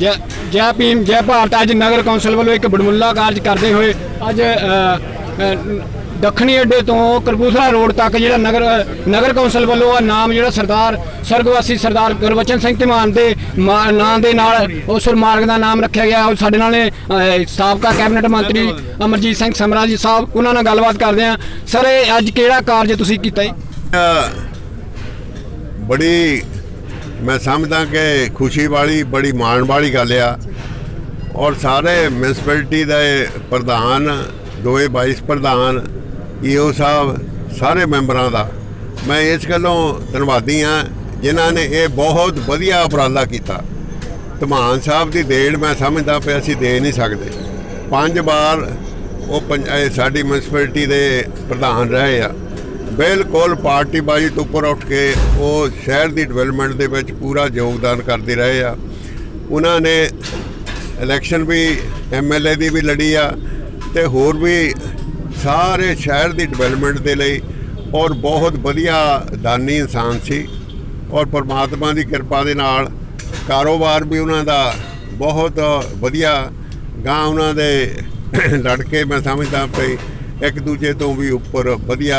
ਜੈ ਜੈ ਭੀਮ, ਜੈ ਭਾਰਤ। ਅੱਜ ਨਗਰ ਕੌਂਸਲ ਵੱਲੋਂ ਇੱਕ ਬੜਮੁੱਲਾ ਕਾਰਜ ਕਰਦੇ ਹੋਏ ਅੱਜ ਦੱਖਣੀ ਅੱਡੇ ਤੋਂ ਕਰਬੂਥਲਾ ਰੋਡ ਤੱਕ ਜਿਹੜਾ ਨਗਰ ਨਗਰ ਕੌਂਸਲ ਵੱਲੋਂ ਆ ਨਾਮ ਜਿਹੜਾ ਸਰਦਾਰ ਸਰਗਵਾਸੀ ਸਰਦਾਰ ਗੁਰਬਚਨ ਸਿੰਘ ਧਮਾਨ ਦੇ ਨਾਂ ਦੇ ਨਾਲ ਉਸ ਮਾਰਗ ਦਾ ਨਾਮ ਰੱਖਿਆ ਗਿਆ। ਉਹ ਸਾਡੇ ਨਾਲ ਨੇ ਸਾਬਕਾ ਕੈਬਨਿਟ ਮੰਤਰੀ ਅਮਰਜੀਤ ਸਿੰਘ ਸਮਰਾ ਜੀ ਸਾਹਿਬ, ਉਹਨਾਂ ਨਾਲ ਗੱਲਬਾਤ ਕਰਦੇ ਆ ਸਰ, ਇਹ ਅੱਜ ਕਿਹੜਾ ਕਾਰਜ ਤੁਸੀਂ ਕੀਤਾ ਜੀ? ਬੜੀ ਮੈਂ ਸਮਝਦਾ ਕਿ ਖੁਸ਼ੀ ਵਾਲੀ, ਬੜੀ ਮਾਣ ਵਾਲੀ ਗੱਲ ਆ। ਔਰ ਸਾਰੇ ਮਿਊਨਿਸਪੈਲਿਟੀ ਦੇ ਪ੍ਰਧਾਨ ਦੋਏ ਵਾਈਸ ਪ੍ਰਧਾਨ ਈਓ ਸਾਹਿਬ, ਸਾਰੇ ਮੈਂਬਰਾਂ ਦਾ ਮੈਂ ਇਸ ਗੱਲੋਂ ਧੰਨਵਾਦੀ ਹਾਂ, ਜਿਨ੍ਹਾਂ ਨੇ ਇਹ ਬਹੁਤ ਵਧੀਆ ਉਪਰਾਲਾ ਕੀਤਾ। ਧਮਾਨ ਸਾਹਿਬ ਦੀ ਦੇਣ ਮੈਂ ਸਮਝਦਾ ਪਿਆ, ਅਸੀਂ ਦੇ ਨਹੀਂ ਸਕਦੇ। ਪੰਜ ਵਾਰ ਉਹ ਪੰਜ- ਸਾਡੀ ਮਿਊਨਿਸਪੈਲਿਟੀ ਦੇ ਪ੍ਰਧਾਨ ਰਹੇ ਆ। ਬਿਲਕੁਲ ਪਾਰਟੀ ਬਾਜੀ ਤੋਂ ਉੱਪਰ ਉੱਠ ਕੇ ਉਹ ਸ਼ਹਿਰ ਦੀ ਡਿਵੈਲਪਮੈਂਟ ਦੇ ਵਿੱਚ ਪੂਰਾ ਯੋਗਦਾਨ ਕਰਦੇ ਰਹੇ ਆ। ਉਹਨਾਂ ਨੇ ਇਲੈਕਸ਼ਨ ਵੀ ਐਮਐਲਏ ਦੀ ਵੀ ਲੜੀ ਆ ਤੇ ਹੋਰ ਵੀ ਸਾਰੇ ਸ਼ਹਿਰ ਦੀ ਡਿਵੈਲਪਮੈਂਟ ਦੇ ਲਈ ਔਰ ਬਹੁਤ ਵਧੀਆ ਦਾਨੀ ਇਨਸਾਨ ਸੀ ਔਰ ਪਰਮਾਤਮਾ ਦੀ ਕਿਰਪਾ ਦੇ ਨਾਲ ਕਾਰੋਬਾਰ ਵੀ ਉਹਨਾਂ ਦਾ ਬਹੁਤ ਵਧੀਆ ਗਾਂ ਉਹਨਾਂ ਦੇ ਲੜਕੇ ਮੈਂ ਸਮਝਦਾ ਪਈ ਇੱਕ ਦੂਜੇ ਤੋਂ ਵੀ ਉੱਪਰ ਵਧੀਆ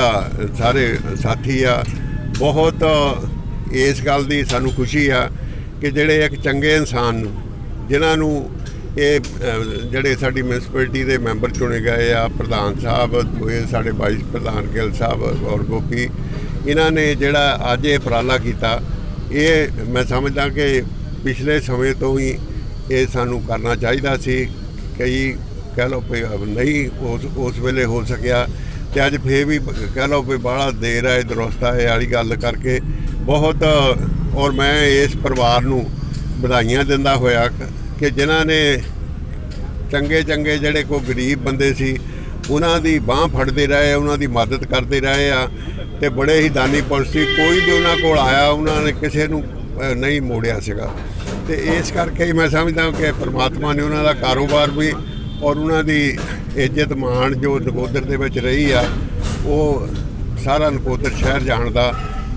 ਸਾਰੇ ਸਾਥੀ ਆ। ਬਹੁਤ ਇਸ ਗੱਲ ਦੀ ਸਾਨੂੰ ਖੁਸ਼ੀ ਆ ਕਿ ਜਿਹੜੇ ਇੱਕ ਚੰਗੇ ਇਨਸਾਨ ਨੂੰ, ਜਿਨ੍ਹਾਂ ਨੂੰ ਇਹ ਜਿਹੜੇ ਸਾਡੀ ਮਿਊਨਿਸਪੈਲਿਟੀ ਦੇ ਮੈਂਬਰ ਚੁਣੇ ਗਏ ਆ, ਪ੍ਰਧਾਨ ਸਾਹਿਬ ਇਹ ਸਾਡੇ ਵਾਈਸ ਪ੍ਰਧਾਨ ਗਿੱਲ ਸਾਹਿਬ ਔਰ ਗੋਪੀ, ਇਹਨਾਂ ਨੇ ਜਿਹੜਾ ਅੱਜ ਇਹ ਉਪਰਾਲਾ ਕੀਤਾ, ਇਹ ਮੈਂ ਸਮਝਦਾ ਕਿ ਪਿਛਲੇ ਸਮੇਂ ਤੋਂ ਹੀ ਇਹ ਸਾਨੂੰ ਕਰਨਾ ਚਾਹੀਦਾ ਸੀ। ਕਈ ਕਹਿ ਲਓ ਵੀ ਨਹੀਂ, ਉਸ ਉਸ ਵੇਲੇ ਹੋ ਸਕਿਆ ਤੇ ਅੱਜ ਫੇਰ ਵੀ ਕਹਿ ਲਓ ਵੀ ਬਾਹਲਾ ਦੇਰ ਹੈ ਦਰੁਸਤ ਹੈ ਵਾਲੀ ਗੱਲ ਕਰਕੇ ਬਹੁਤ, ਔਰ ਮੈਂ ਇਸ ਪਰਿਵਾਰ ਨੂੰ ਵਧਾਈਆਂ ਦਿੰਦਾ ਹੋਇਆ ਕਿ ਜਿਨ੍ਹਾਂ ਨੇ ਚੰਗੇ ਚੰਗੇ ਜਿਹੜੇ ਕੋ ਗਰੀਬ ਬੰਦੇ ਸੀ, ਉਹਨਾਂ ਦੀ ਬਾਹ ਫੜਦੇ ਰਹੇ, ਉਹਨਾਂ ਦੀ ਮਦਦ ਕਰਦੇ ਰਹੇ ਆ ਤੇ ਬੜੇ ਹੀ ਦਾਨੀ ਪੁਰਸ਼ ਸੀ, ਕੋਈ ਵੀ ਉਹਨਾਂ ਕੋਲ ਆਇਆ, ਉਹਨਾਂ ਨੇ ਕਿਸੇ ਨੂੰ ਨਹੀਂ ਮੋੜਿਆ ਸੀਗਾ। ਤੇ ਇਸ ਕਰਕੇ ਮੈਂ ਸਮਝਦਾ ਕਿ ਪਰਮਾਤਮਾ ਨੇ ਉਹਨਾਂ ਦਾ ਕਾਰੋਬਾਰ ਵੀ ਔਰ ਉਹਨਾਂ ਦੀ ਇੱਜ਼ਤ ਮਾਣ ਜੋ ਨਕੋਦਰ ਦੇ ਵਿੱਚ ਰਹੀ ਆ, ਉਹ ਸਾਰਾ ਨਕੋਦਰ ਸ਼ਹਿਰ ਜਾਣਦਾ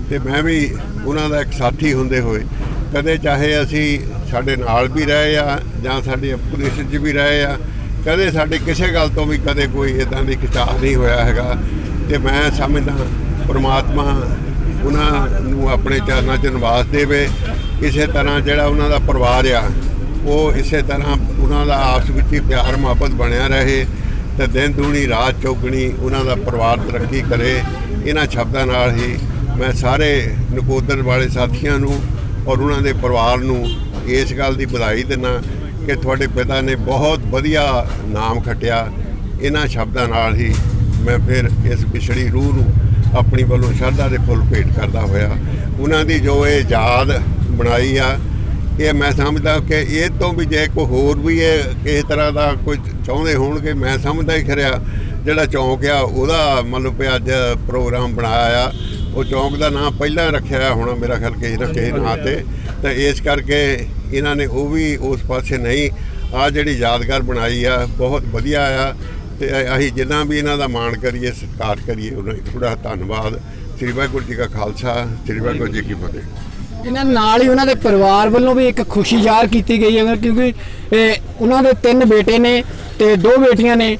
ਤੇ ਮੈਂ ਵੀ ਉਹਨਾਂ ਦਾ ਇੱਕ ਸਾਥੀ ਹੁੰਦੇ ਹੋਏ, ਕਦੇ ਚਾਹੇ ਅਸੀਂ ਸਾਡੇ ਨਾਲ ਵੀ ਰਹੇ ਆ ਜਾਂ ਸਾਡੇ ਪੁਲਿਸ 'ਚ ਵੀ ਰਹੇ ਆ, ਕਦੇ ਸਾਡੇ ਕਿਸੇ ਗੱਲ ਤੋਂ ਵੀ ਕਦੇ ਕੋਈ ਇਦਾਂ ਦੀ ਖਿਚਾਅ ਨਹੀਂ ਹੋਇਆ ਹੈਗਾ ਤੇ ਮੈਂ ਸਮਝਦਾ ਪ੍ਰਮਾਤਮਾ ਉਹਨਾਂ ਨੂੰ ਆਪਣੇ ਚਰਨਾਂ 'ਚ ਨਿਵਾਸ ਦੇਵੇ, ਇਸੇ ਤਰ੍ਹਾਂ ਜਿਹੜਾ ਉਹਨਾਂ ਦਾ ਪਰਿਵਾਰ ਆ ਉਹ ਇਸੇ ਤਰ੍ਹਾਂ ਉਹਨਾਂ ਦਾ ਆਪਸ ਵਿੱਚ ਹੀ ਪਿਆਰ ਮੁਹੱਬਤ ਬਣਿਆ ਰਹੇ ਤੇ ਦਿਨ ਦੂਣੀ, ਰਾਤ ਚੌਗਣੀ ਉਹਨਾਂ ਦਾ ਪਰਿਵਾਰ ਤਰੱਕੀ ਕਰੇ। ਇਹਨਾਂ ਸ਼ਬਦਾਂ ਨਾਲ ਹੀ ਮੈਂ ਸਾਰੇ ਨਕੋਦਰ ਵਾਲੇ ਸਾਥੀਆਂ ਨੂੰ ਔਰ ਉਹਨਾਂ ਦੇ ਪਰਿਵਾਰ ਨੂੰ ਇਸ ਗੱਲ ਦੀ ਵਧਾਈ ਦਿੰਦਾ ਕਿ ਤੁਹਾਡੇ ਪਿਤਾ ਨੇ ਬਹੁਤ ਵਧੀਆ ਨਾਮ ਖੱਟਿਆ। ਇਹਨਾਂ ਸ਼ਬਦਾਂ ਨਾਲ ਹੀ ਮੈਂ ਫਿਰ ਇਸ ਵਿਛੜੀ ਰੂਹ ਨੂੰ ਆਪਣੀ ਵੱਲੋਂ ਸ਼ਰਧਾ ਦੇ ਫੁੱਲ ਭੇਟ ਕਰਦਾ ਹੋਇਆ। ਉਹਨਾਂ ਦੀ ਜੋ ਇਹ ਯਾਦ ਬਣਾਈ ਆ ਇਹ ਮੈਂ ਸਮਝਦਾ ਕਿ ਇਹ ਤੋਂ ਵੀ ਜੇ ਕੋਈ ਹੋਰ ਵੀ ਇਹ ਕਿਸੇ ਤਰ੍ਹਾਂ ਦਾ ਕੋਈ ਚਾਹੁੰਦੇ ਹੋਣਗੇ, ਮੈਂ ਸਮਝਦਾ ਹੀ ਖਰਿਆ। ਜਿਹੜਾ ਚੌਂਕ ਆ, ਉਹਦਾ ਮਤਲਬ ਵੀ ਅੱਜ ਪ੍ਰੋਗਰਾਮ ਬਣਾਇਆ ਆ। ਉਹ ਚੌਂਕ ਦਾ ਨਾਮ ਪਹਿਲਾਂ ਰੱਖਿਆ ਹੋਣਾ ਮੇਰਾ ਖਿਆਲ ਕਿਸੇ ਨਾ ਕਿਸੇ ਨਾਂ ਤੇ। ਤਾਂ ਇਸ ਕਰਕੇ ਇਹਨਾਂ ਨੇ ਉਹ ਵੀ ਉਸ ਪਾਸੇ ਨਹੀਂ। ਆ ਜਿਹੜੀ ਯਾਦਗਾਰ ਬਣਾਈ ਆ, ਬਹੁਤ ਵਧੀਆ ਆ। ਤੇ ਅਸੀਂ ਜਿੰਨਾ ਵੀ ਇਹਨਾਂ ਦਾ ਮਾਣ ਕਰੀਏ, ਸਤਿਕਾਰ ਕਰੀਏ, ਉਹਨਾਂ ਦਾ ਥੋੜਾ ਧੰਨਵਾਦ। ਸ੍ਰੀ ਵਾਹਿਗੁਰੂ ਜੀ ਕਾ ਖਾਲਸਾ, ਸ੍ਰੀ ਵਾਹਿਗੁਰੂ ਜੀ ਕੀ ਫਤਿਹ। ਇਹਨਾਂ ਨਾਲ ਹੀ ਉਹਨਾਂ ਦੇ ਪਰਿਵਾਰ ਵੱਲੋਂ ਵੀ ਇੱਕ ਖੁਸ਼ੀ ਜ਼ਾਹਰ ਕੀਤੀ ਗਈ ਹੈ ਕਿਉਂਕਿ ਉਹਨਾਂ ਦੇ ਤਿੰਨ ਬੇਟੇ ਨੇ ਤੇ ਦੋ ਬੇਟੀਆਂ ਨੇ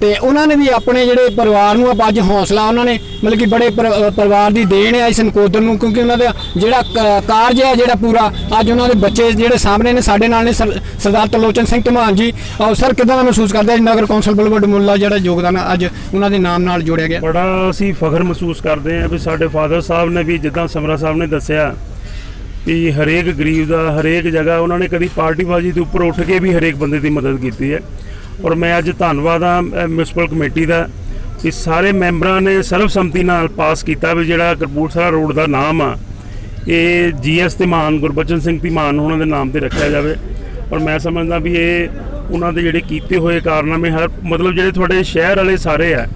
ਤੇ ਉਹਨਾਂ ਨੇ ਵੀ ਆਪਣੇ ਜਿਹੜੇ ਪਰਿਵਾਰ ਨੂੰ ਅੱਜ ਹੌਸਲਾ ਉਹਨਾਂ ਨੇ ਮਤਲਬ ਕਿ ਬੜੇ ਪਰਿਵਾਰ ਦੀ ਦੇਣ ਹੈ ਇਸ ਨਕੋਦਰ ਨੂੰ, ਕਿਉਂਕਿ ਉਹਨਾਂ ਦਾ ਜਿਹੜਾ ਕਾਰਜ ਹੈ ਜਿਹੜਾ ਪੂਰਾ, ਅੱਜ ਉਹਨਾਂ ਦੇ ਬੱਚੇ ਜਿਹੜੇ ਸਾਹਮਣੇ ਨੇ, ਸਾਡੇ ਨਾਲ ਨੇ ਸਰਦਾਰ ਤਲੋਚਨ ਸਿੰਘ ਧਮਾਨ ਜੀ। ਸਰ, ਕਿਦਾਂ ਦਾ ਮਹਿਸੂਸ ਕਰਦੇ ਆ ਨਗਰ ਕੌਂਸਲ ਵੱਲੋਂ ਡਮੁੱਲਾ ਜਿਹੜਾ ਯੋਗਦਾਨ ਅੱਜ ਉਹਨਾਂ ਦੇ ਨਾਮ ਨਾਲ ਜੋੜਿਆ ਗਿਆ? ਬੜਾ ਅਸੀਂ ਫਖਰ ਮਹਿਸੂਸ ਕਰਦੇ ਹਾਂ ਵੀ ਸਾਡੇ ਫਾਦਰ ਸਾਹਿਬ ਨੇ ਵੀ ਜਿੱਦਾਂ ਸਮਰਾ ਸਾਹਿਬ ਨੇ ਦੱਸਿਆ ਵੀ ਹਰੇਕ ਗਰੀਬ ਦਾ, ਹਰੇਕ ਜਗ੍ਹਾ ਉਹਨਾਂ ਨੇ ਕਦੀ ਪਾਰਟੀਬਾਜ਼ੀ ਦੇ ਉੱਪਰ ਉੱਠ ਕੇ ਵੀ ਹਰੇਕ ਬੰਦੇ ਦੀ ਮਦਦ ਕੀਤੀ ਹੈ। ਔਰ ਮੈਂ ਅੱਜ ਧੰਨਵਾਦ ਆ ਮਿਊਨਿਸਪਲ ਕਮੇਟੀ ਦਾ ਕਿ ਸਾਰੇ ਮੈਂਬਰਾਂ ਨੇ ਸਰਬਸੰਮਤੀ ਨਾਲ ਪਾਸ ਕੀਤਾ ਵੀ ਜਿਹੜਾ ਕਰਪੂਰਥਲਾ ਰੋਡ ਦਾ ਨਾਮ ਆ, ਇਹ ਜੀਐਸ ਮਾਨ ਗੁਰਬਚਨ ਸਿੰਘ ਧਮਾਨ ਉਹਨਾਂ ਦੇ ਨਾਮ ਤੇ ਰੱਖਿਆ ਜਾਵੇ। ਔਰ ਮੈਂ ਸਮਝਦਾ ਵੀ ਇਹ ਉਹਨਾਂ ਦੇ ਜਿਹੜੇ ਕੀਤੇ ਹੋਏ ਕਾਰਨਾਮੇ ਹਰ, ਮਤਲਬ ਜਿਹੜੇ ਤੁਹਾਡੇ ਸ਼ਹਿਰ ਵਾਲੇ ਸਾਰੇ ਆ,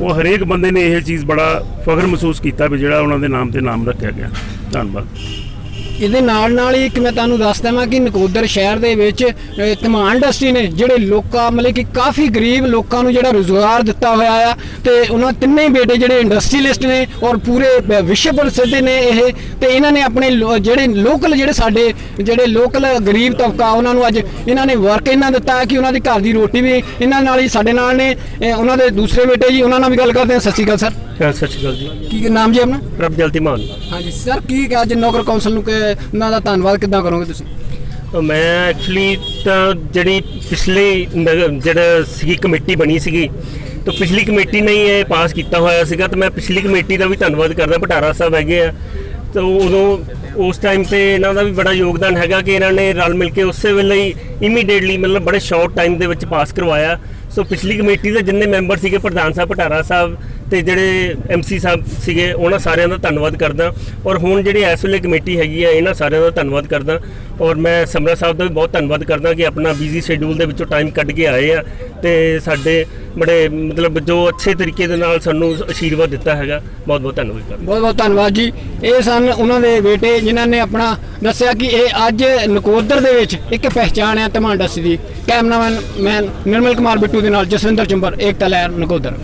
ਉਹ ਹਰੇਕ ਬੰਦੇ ਨੇ ਇਹ ਚੀਜ਼ ਬੜਾ ਫਖਰ ਮਹਿਸੂਸ ਕੀਤਾ ਵੀ ਜਿਹੜਾ ਉਹਨਾਂ ਦੇ ਨਾਮ ਤੇ ਨਾਮ ਰੱਖਿਆ ਗਿਆ। ਧੰਨਵਾਦ। ਇਹਦੇ ਨਾਲ ਨਾਲ ਹੀ ਇੱਕ ਮੈਂ ਤੁਹਾਨੂੰ ਦੱਸ ਦੇਵਾਂ ਕਿ ਨਕੋਦਰ ਸ਼ਹਿਰ ਦੇ ਵਿੱਚ ਅਹ, ਧਮਾਨ ਇੰਡਸਟਰੀ ਨੇ ਜਿਹੜੇ ਲੋਕਾਂ ਮਤਲਬ ਕਿ ਕਾਫੀ ਗਰੀਬ ਲੋਕਾਂ ਨੂੰ ਜਿਹੜਾ ਰੋਜ਼ਗਾਰ ਦਿੱਤਾ ਹੋਇਆ ਆ ਤੇ ਉਹਨਾਂ ਤਿੰਨੇ ਬੇਟੇ ਜਿਹੜੇ ਇੰਡਸਟਰੀਲਿਸਟ ਨੇ ਔਰ ਪੂਰੇ ਬ- ਵਿਸ਼ਵ ਪ੍ਰਸਿੱਧ ਨੇ ਇਹ ਤੇ ਇਹਨਾਂ ਨੇ ਆਪਣੇ ਲੋ- ਜਿਹੜੇ ਲੋਕਲ ਜਿਹੜੇ ਸਾਡੇ ਜਿਹੜੇ ਲੋਕਲ ਗਰੀਬ ਤਬਕਾ ਉਹਨਾਂ ਨੂੰ ਅੱਜ ਇਹਨਾਂ ਨੇ ਵਰਕ ਇਹਨਾਂ ਦਿੱਤਾ ਕਿ ਉਹਨਾਂ ਦੀ ਘਰ ਦੀ ਰੋਟੀ ਵੀ ਇਹਨਾਂ ਨਾਲ ਹੀ ਸਾਡੇ ਨਾਲ ਨੇ ਉਹਨਾਂ ਦੇ ਦੂਸਰੇ ਬੇਟੇ ਜੀ ਉਹਨਾਂ ਨਾਲ ਵੀ ਗੱਲ ਕਰਦੇ ਹਾਂ। ਸਤਿ ਸ਼੍ਰੀ ਅਕਾਲ ਸਰ। ਸਤਿ ਸ਼੍ਰੀ ਅਕਾਲ ਜੀ। ਕੀ ਨਾਮ ਜੀ ਆਪਣਾ? ਪ੍ਰਭਜਲ ਧੀਮਾਨ ਹਾਂਜੀ ਸਰ ਕੀ ਅੱਜ ਨੌਕਰ ਕੌਂਸਲ ਨੂੰ ਕਿ ਉਹਨਾਂ ਦਾ ਧੰਨਵਾਦ ਕਿੱਦਾਂ ਕਰੋਗੇ ਤੁਸੀਂ? ਮੈਂ ਐਕਚੁਅਲੀ ਤਾਂ ਜਿਹੜੀ ਪਿਛਲੇ ਜਿਹੜਾ ਸੀਗੀ ਕਮੇਟੀ ਬਣੀ ਸੀਗੀ ਤਾਂ ਪਿਛਲੀ ਕਮੇਟੀ ਨੇ ਹੀ ਇਹ ਪਾਸ ਕੀਤਾ ਹੋਇਆ ਸੀਗਾ ਤਾਂ ਮੈਂ ਪਿਛਲੀ ਕਮੇਟੀ ਦਾ ਵੀ ਧੰਨਵਾਦ ਕਰਦਾ ਭਟਾਰਾ ਸਾਹਿਬ ਹੈਗੇ ਆ। ਤਾਂ ਉਦੋਂ ਉਸ ਟਾਈਮ ਤੇ ਇਹਨਾਂ ਦਾ ਵੀ ਬੜਾ ਯੋਗਦਾਨ ਹੈਗਾ ਕਿ ਇਹਨਾਂ ਨੇ ਰਲ ਮਿਲ ਕੇ ਉਸੇ ਵੇਲੇ ਹੀ ਇਮੀਡੀਏਟਲੀ ਮਤਲਬ ਬੜੇ ਸ਼ਾਰਟ ਟਾਈਮ ਦੇ ਵਿੱਚ ਪਾਸ ਕਰਵਾਇਆ। ਸੋ ਪਿਛਲੀ ਕਮੇਟੀ ਦੇ ਜਿੰਨੇ ਮੈਂਬਰ ਸੀਗੇ ਪ੍ਰਧਾਨ ਸਾਹਿਬ ਭਟਾਰਾ ਸਾਹਿਬ ਤੇ ਜਿਹੜੇ ਐਮਸੀ ਸਾਹਿਬ ਸੀਗੇ, ਉਹਨਾਂ ਸਾਰਿਆਂ ਦਾ ਧੰਨਵਾਦ ਕਰਦਾ। ਔਰ ਹੁਣ ਜਿਹੜੀ ਇਸ ਵੇਲੇ ਕਮੇਟੀ ਹੈਗੀ ਆ, ਇਹਨਾਂ ਸਾਰਿਆਂ ਦਾ ਧੰਨਵਾਦ ਕਰਦਾ। ਔਰ ਮੈਂ ਸਮਰਾ ਸਾਹਿਬ ਦਾ ਵੀ ਬਹੁਤ ਧੰਨਵਾਦ ਕਰਦਾ ਕਿ ਆਪਣਾ ਬਿਜ਼ੀ ਸ਼ੈਡਿਊਲ ਦੇ ਵਿੱਚੋਂ ਟਾਈਮ ਕੱਢ ਕੇ ਆਏ ਆ ਤੇ ਸਾਡੇ ਬੜੇ ਮਤਲਬ ਜੋ ਅੱਛੇ ਤਰੀਕੇ ਦੇ ਨਾਲ ਸਾਨੂੰ ਆਸ਼ੀਰਵਾਦ ਦਿੱਤਾ ਹੈਗਾ, ਬਹੁਤ ਬਹੁਤ ਧੰਨਵਾਦ ਕਰਦਾ। ਬਹੁਤ ਬਹੁਤ ਧੰਨਵਾਦ ਜੀ। ਇਹ ਸਨ ਉਹਨਾਂ ਦੇ ਬੇਟੇ ਜਿਨ੍ਹਾਂ ਨੇ ਆਪਣਾ ਦੱਸਿਆ ਕਿ ਇਹ ਅੱਜ ਨਕੋਦਰ ਦੇ ਵਿੱਚ ਇੱਕ ਪਹਿਚਾਣ ਹੈ ਧਮਾਂਡਸ ਦੀ। ਕੈਮਰਾਮੈਨ ਮੈਂ ਨਿਰਮਲ ਕੁਮਾਰ ਬਿੱਟੂ ਦੇ ਨਾਲ ਜਸਵਿੰਦਰ ਚੰਬਰ, ਏਕਤਾ ਲਹਿਰ, ਨਕੋਦਰ।